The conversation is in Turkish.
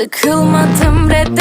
Sıkılmadım reddet